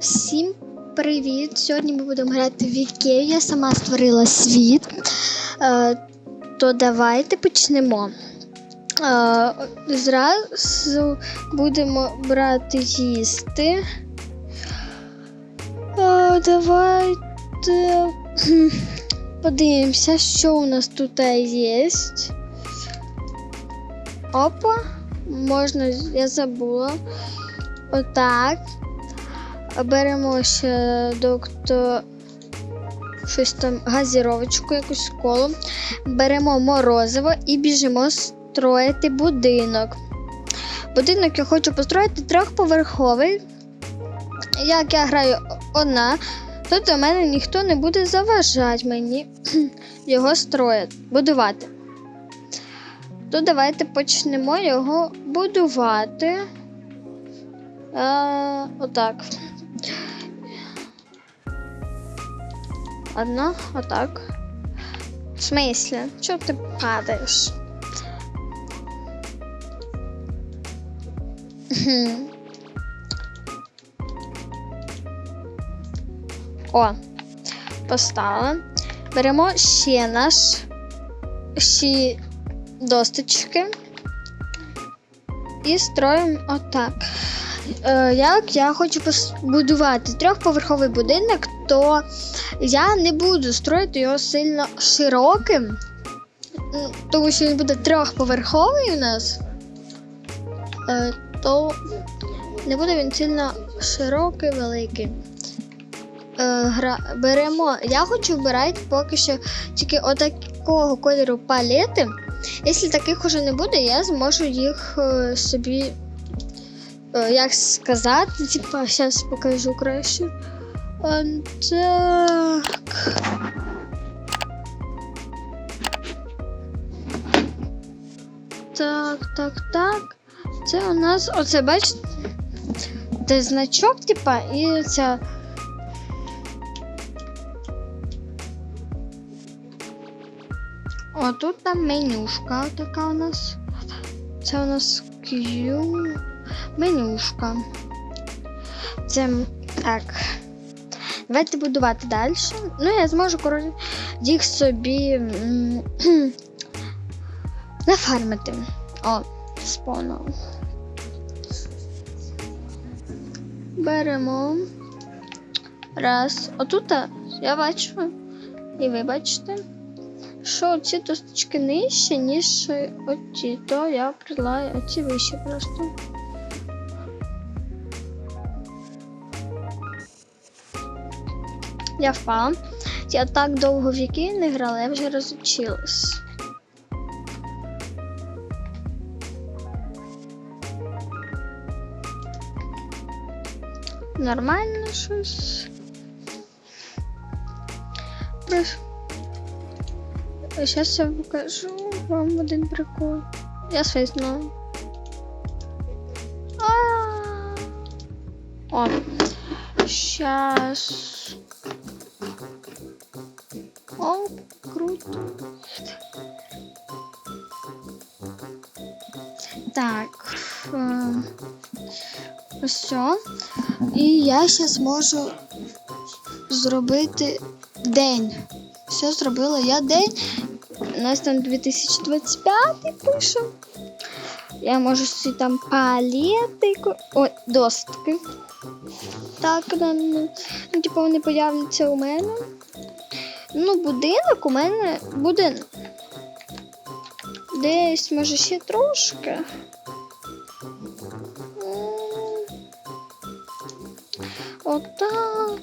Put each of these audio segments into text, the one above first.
Всім привіт! Сьогодні ми будемо грати в Ікею. Я сама створила світ. Е, то давайте почнемо. Е, зразу будемо брати їсти. Е, давайте подивимося, що у нас тут є. Опа, можна, я забула. Отак. Беремо ще доктор щось там газіровочку, якусь колу. Беремо морозиво і біжимо строїти будинок. Будинок я хочу построїти трьохповерховий. Як я граю одна, то до мене ніхто не буде заважати мені його строїти, будувати. То давайте почнемо його будувати. А, отак. Одна, отак. В смислі? Чого ти падаєш? О, поставила. Беремо ще наш ще досточки і строїмо отак. Е, як я хочу побудувати трьохповерховий будинок, то я не буду строїти його сильно широким, тому що він буде трьохповерховий у нас, е, то не буде він сильно широкий, великий. Е. Беремо. Я хочу вбирати поки що тільки отакого кольору палети. Якщо таких уже не буде, я зможу їх собі як сказати, типа, зараз покажу краще. Е, Так. Так, так, так. Це у нас, оце бачите, де значок, типа, і ця. О, тут там менюшка така у нас. Це у нас Q менюшка. Це так. Давайте будувати далі. Ну, я зможу коротше, їх собі нафармити. О, спонов. Беремо. Раз. Отут я бачу. І ви бачите, що ці досточки нижче, ніж оці, то я придаю оці вище просто. Впала. Я так довго в які не грала, я вже розучилась. Нормально щось. Зараз я покажу вам один прикол. Я свиснув. А. О, Сейчас. О, круто. Так. Все. І я зараз можу зробити день. Все зробила я день. У нас там 2025 пише. Я можу собі там палети, ко- ой, достки. Так, ну, ну, ну, типу вони появляться у мене. Ну, будинок у мене буде десь, може, ще трошки. Отак.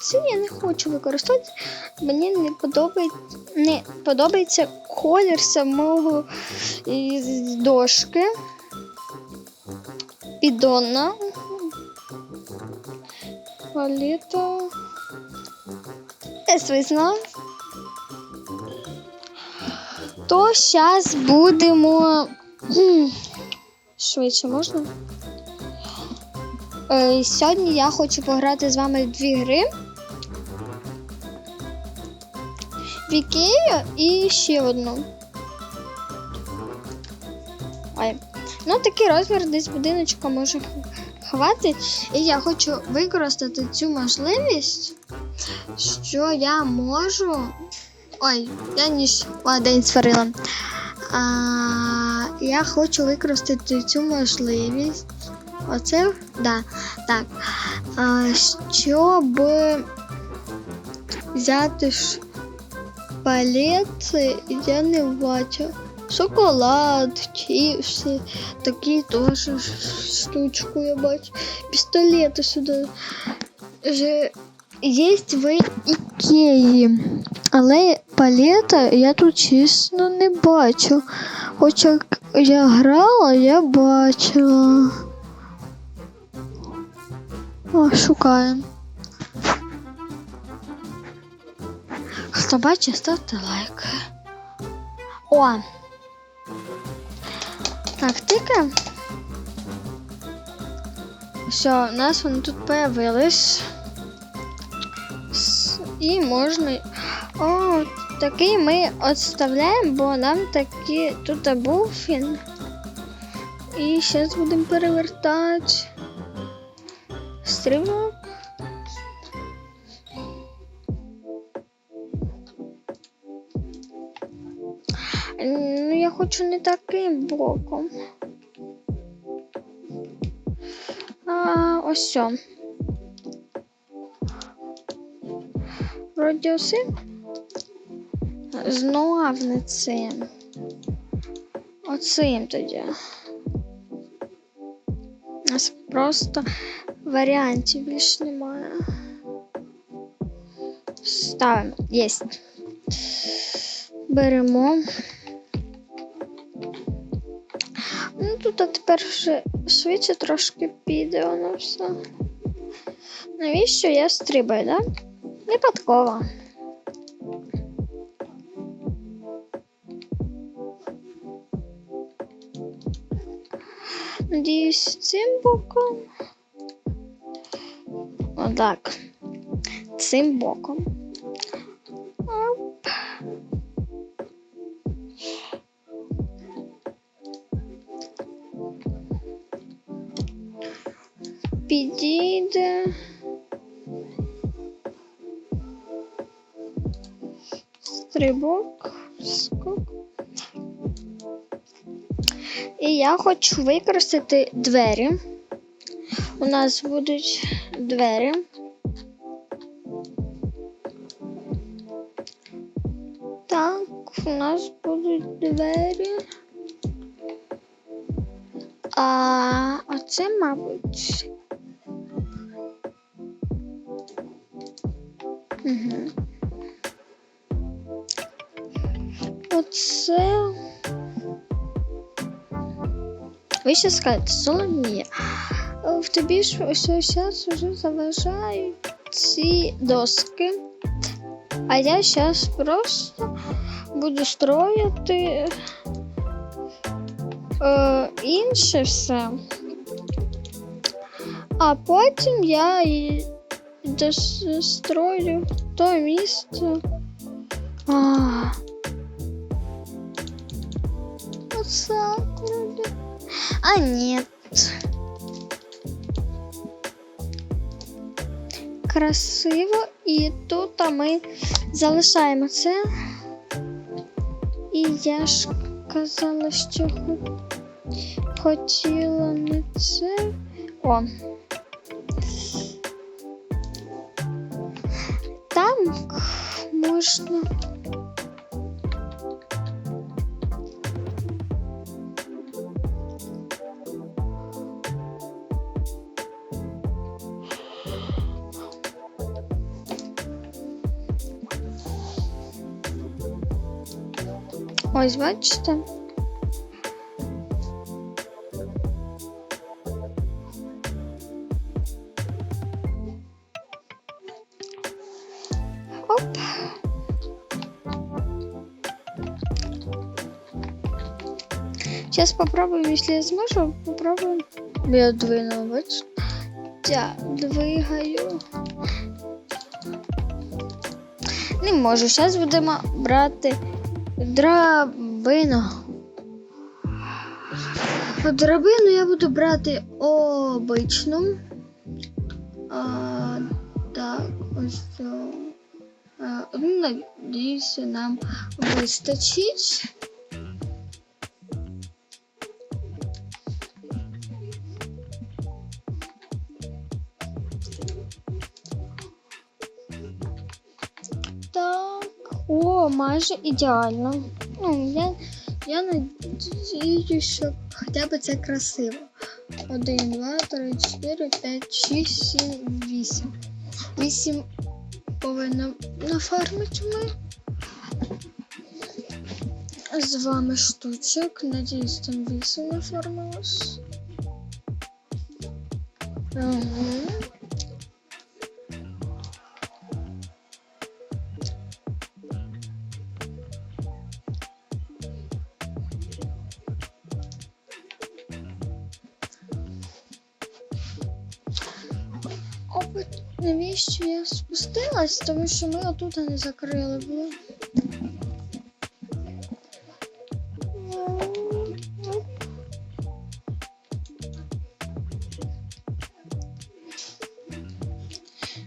Це я не хочу використовувати. Мені не подобається, не подобається колір самого дошки. Піддона. Паліта. Звісно. То зараз будемо. Швидше можна? Е, сьогодні я хочу пограти з вами в дві гри. В Ікею і ще одну. Ой. Ну, такий розмір десь будиночка може ховати. І я хочу використати цю можливість, що я можу. Ой, я ніж О, день сварила. А, я хочу використати цю можливість. Оце, да, так. А, щоб взяти ж палети, я не бачу. Шоколад, чипси, такі теж штучку я бачу. Пістолети сюди. Же є в Ікеї. Але палета я тут чесно не бачу. Хоч як я грала, я бачила. О, шукаємо. Хто бачить, ставте лайк. О! Так, тикаємо. Все, у нас вони тут появились. І можна. О, такий ми відставляємо, бо нам такі тут був він. І зараз будемо перевертати. Стрімок. Ну, я хочу не таким боком. А, ось. сьо. Вроді усе. Знов не цим. Оцим тоді. У нас просто варіантів більше немає. Ставимо. Єсть. Беремо. Ну, тут а тепер вже швидше трошки піде воно все. Навіщо я стрибаю, да? Випадково. Надіюсь, цим боком. Отак. Цим боком. Підійде. Стрибок, скок. І я хочу використати двері. У нас будуть двері. Так, у нас будуть двері. А оце, мабуть. Угу. Оце. Ви ще скажете, Соломія, в тобі ж ось зараз вже заважають ці доски. А я зараз просто буду строїти е, інше все. А потім я і дострою то місце. А. Вроде. А нет. Красиво. І тут ми залишаємо це. І я ж казала, що хотіла не це. О. Там можна. Ось, бачите? Оп. Сейчас попробуем, если я зможу, попробуем. Я двину? Я двигаю. Не можу. Зараз будемо брати драбину. Драбину я буду брати обичну. А, так, ось. о, А, надіюся, нам вистачить. О, майже ідеально. Ну, я, я надіюсь, що хоча б це красиво. Один, два, три, чотири, п'ять, шість, сім, вісім. Вісім повинно нафармити ми. З вами штучок. Надіюсь, там вісім нафармилось. Ага. Навіщо я спустилась? Тому що ми отут не закрили було.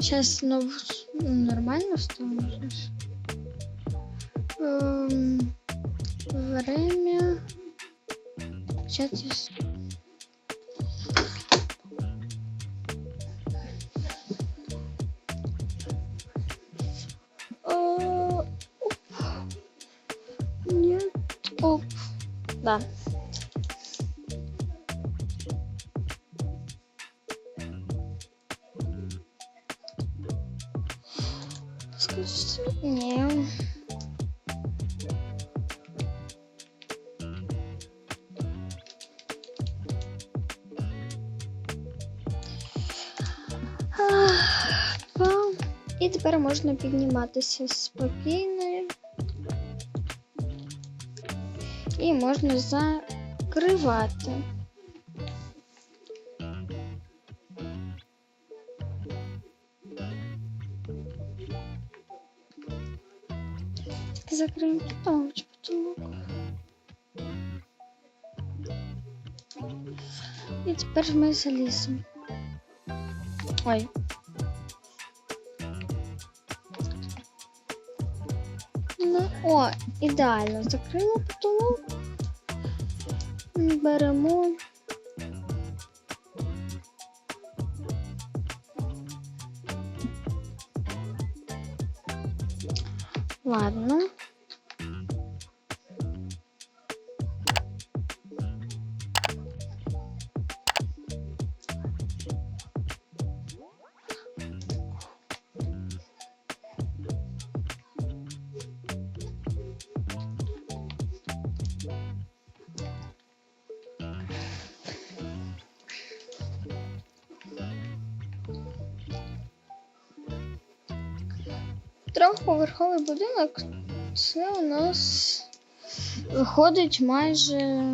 Сейчас ну, нормально стало. Ем, время. Сейчас. І тепер можна підніматися спокійно. І можна закривати. Закриємо потолок, потолок. І тепер ми заліземо. Ой. Ну, о, ідеально. Закрила потолок. Беремо. Ладно. Трьохповерховий будинок. Це у нас виходить майже.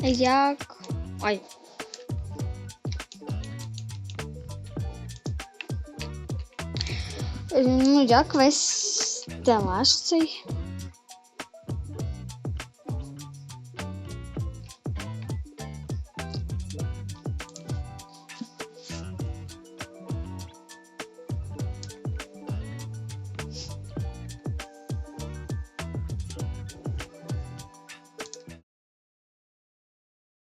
Як. Ой. Ну, як весь стелаж цей.